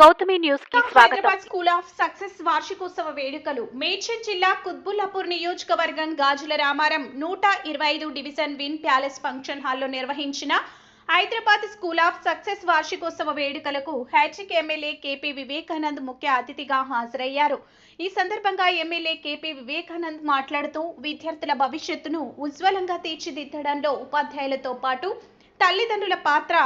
గౌతమి న్యూస్కి స్వాగతం. Hyderabad school of success వార్షికోత్సవ వేడుకలు. మేడ్చల్ జిల్లా కుత్బుల్లాపూర్ నియోజకవర్గం గాజుల రామారం నూట ఇరవై ఐదు డివిజన్ విన్ ప్యాలెస్ ఫంక్షన్ హాల్లో నిర్వహించిన హైదరాబాద్ స్కూల్ ఆఫ్ సక్సెస్ వార్షికోత్సవ వేడుకలకు హ్యాట్రిక్ ఎమ్మెల్యే కేపీ వివేకానంద్ ముఖ్య అతిథిగా హాజరయ్యారు. ఈ సందర్భంగా ఎమ్మెల్యే కేపీ వివేకానంద్ మాట్లాడుతూ విద్యార్థుల భవిష్యత్తును ఉజ్వలంగా తీర్చిదిద్దడంలో ఉపాధ్యాయులతో పాటు తల్లిదండ్రుల పాత్ర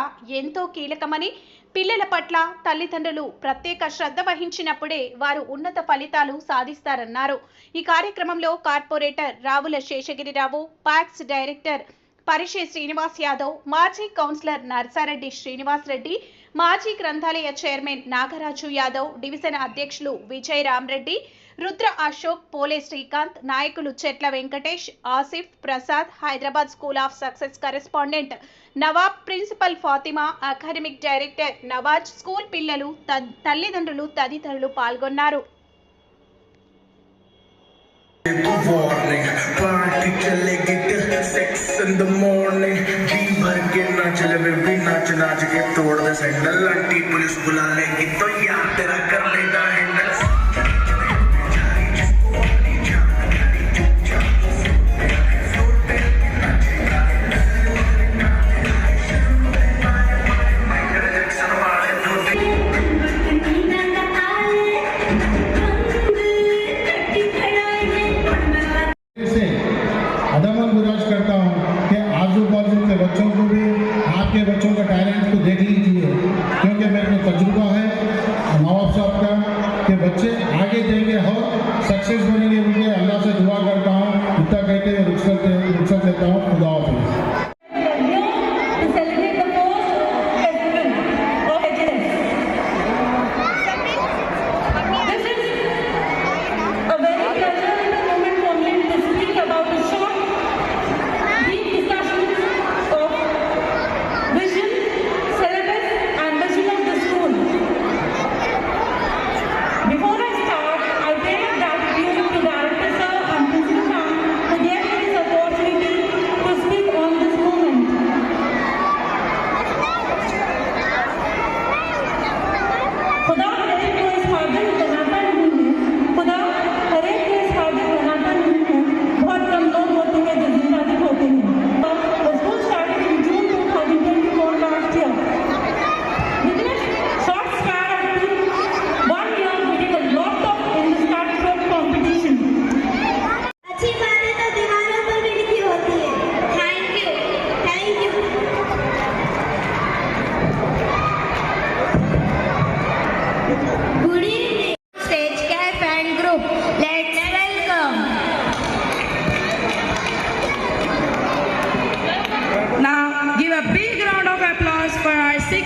ఎంతో కీలకమని పిల్లల పట్ల తల్లిదండ్రులు ప్రత్యేక శ్రద్ధ వహించినప్పుడే వారు ఉన్నత ఫలితాలు సాధిస్తారన్నారు. ఈ కార్యక్రమంలో corporator Ravula Seshagirirao PACS director పరిషే Srinivas Yadav మాజీ కౌన్సిలర్ నర్సారెడ్డి శ్రీనివాస్ రెడ్డి మాజీ గ్రంథాలయ చైర్మన్ నాగరాజు యాదవ్ డివిజన్ అధ్యక్షులు విజయ్ రామరెడ్డి రుద్ర అశోక్ పోలే శ్రీకాంత్ నాయకులు Chetla Venkatesh Asif Prasad Hyderabad school of success correspondent Nawab principal Fatima academic director Nawaz school పిల్లలు త- తల్లిదండ్రులు తదితరులు పాల్గొన్నారు Good warning, party चलेगी till six in the morning. जी भर के नाच ले बेबी नाच नाच के तोड़ दे सैंडल आंटी पुलिस बुला लेगी तो यार तेरा कर लेगा हैंडल बच्चे आगे जाएँगे और सक्सेस बनेंगे।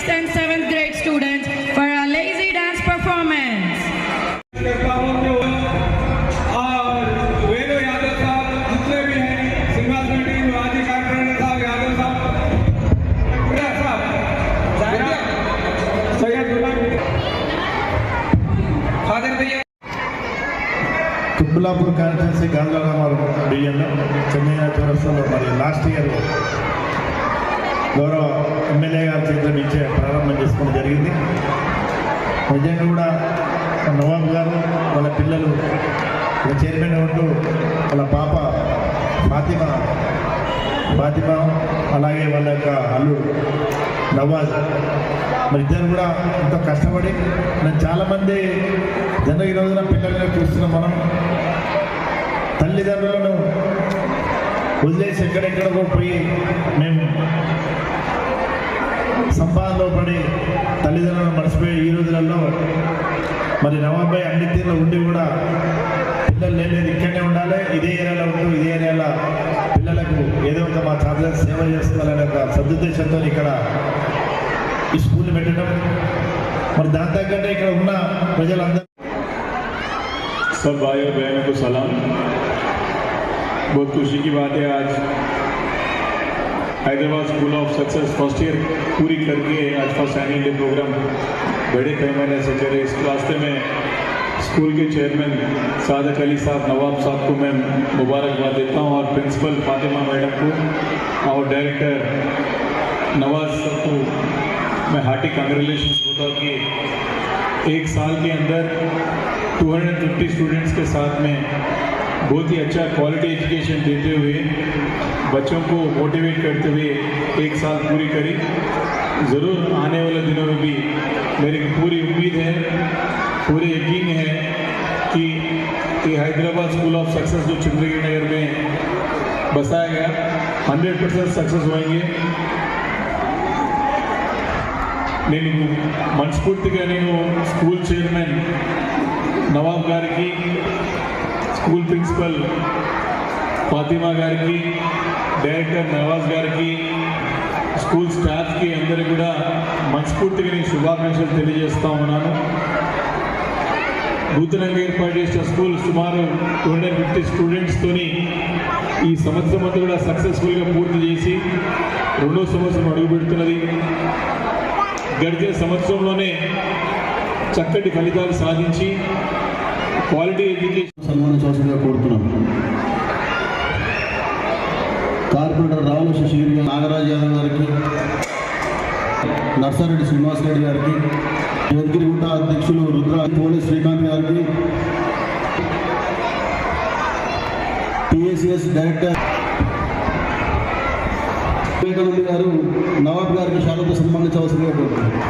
6th and 7th grade students for a lazy dance performance. Tubbulapur conference Gangala Chennai చౌరస్తాలో మరి లాస్ట్ ఇయర్ గౌరవ ఎమ్మెల్యే గారి చేతుల నుంచే ప్రారంభం చేసుకోవడం జరిగింది. నిజంగా కూడా నవాబ్ గారు వాళ్ళ పిల్లలు వాళ్ళ చైర్మన్ ఉంటూ వాళ్ళ పాప ఫాతిమా ఫాతిమా అలాగే వాళ్ళ యొక్క అల్లుడు నవాజ్. మరి ఇద్దరు కూడా ఎంతో కష్టపడి నేను చాలామంది జన ఈ రోజున పిల్లల్ని చూస్తున్నాం మనం. తల్లిదండ్రులను వదిలేసి ఎక్కడెక్కడికో పోయి మేము సంపాదనలో పడి తల్లిదండ్రులను మర్చిపోయి ఈ రోజులలో మరి నవాబాయ్ అన్ని తీరులో ఉండి కూడా పిల్లలు లేదు ఇక్కడనే ఉండాలి ఇదే ఏరియాలో ఉంటూ ఇదే ఏరియాలో పిల్లలకు ఏదో ఒక మా చార్జర్ సేవ చేసుకోవాలనే ఒక సదుద్దేశంతో ఇక్కడ ఈ స్కూల్ పెట్టడం మరి దాని తగ్గట్టే ఇక్కడ ఉన్న ప్రజలందరూ सब भाइयों बहनों को सलाम बहुत खुशी की बात है आज। Hyderabad school of success first year पूरी करके आज फ़र्स्ट एनुअल डे प्रोग्राम बड़े पैमाने से चले। इस रास्ते में स्कूल के चेयरमैन सादक अली साहब, नवाब साहब को मैं मुबारकबाद देता हूँ और प्रिंसिपल फातिमा मैडम को और डायरेक्टर नवाज़ साहब को मैं हार्टी कंग्रेचुलेशन होता कि एक साल के अंदर 250 स्टूडेंट्स के साथ में बहुत ही अच्छा क्वालिटी एजुकेशन देते हुए बच्चों को मोटिवेट करते हुए एक साल पूरी करी ज़रूर आने वाले दिनों में भी मेरी पूरी उम्मीद है पूरी यकीन है कि ये हैदराबाद स्कूल ऑफ सक्सेस जो चंद्रगिरी नगर में बसाया गया हंड्रेड परसेंट सक्सेस होएंगे నేను మనస్ఫూర్తిగా నేను school chairman school principal Fatima గారికి డైరెక్టర్ నవాజ్ గారికి స్కూల్ స్టాఫ్కి అందరికీ కూడా మనస్ఫూర్తిగా నేను శుభాకాంక్షలు తెలియజేస్తా ఉన్నాను. నూతనంగా ఏర్పాటు చేసిన స్కూల్ సుమారు టూ హండ్రెడ్ ఫిఫ్టీ స్టూడెంట్స్తోని ఈ సంవత్సరం అంతా కూడా సక్సెస్ఫుల్గా పూర్తి చేసి రెండో సంవత్సరం అడుగుపెడుతున్నది గడిచిన సంవత్సరంలోనే చక్కటి ఫలితాలు సాధించి క్వాలిటీ ఎడ్యుకేషన్ సన్మానించవలసిందిగా కోరుతున్నాం. కార్పొరేటర్ రావుల శశిగిరి నాగరాజ్ యాదవ్ గారికి నర్సారెడ్డి శ్రీనివాస్ రెడ్డి గారికి యద్గిరిగుట్ట అధ్యక్షులు రుద్ర పోలీస్ శ్రీకాంత్ గారికి టిఎస్ఎస్ డైరెక్టర్ వివేకానంద గారు నవాబ్ గారికి శాలతో సన్మానించవలసిందిగా కోరుతున్నారు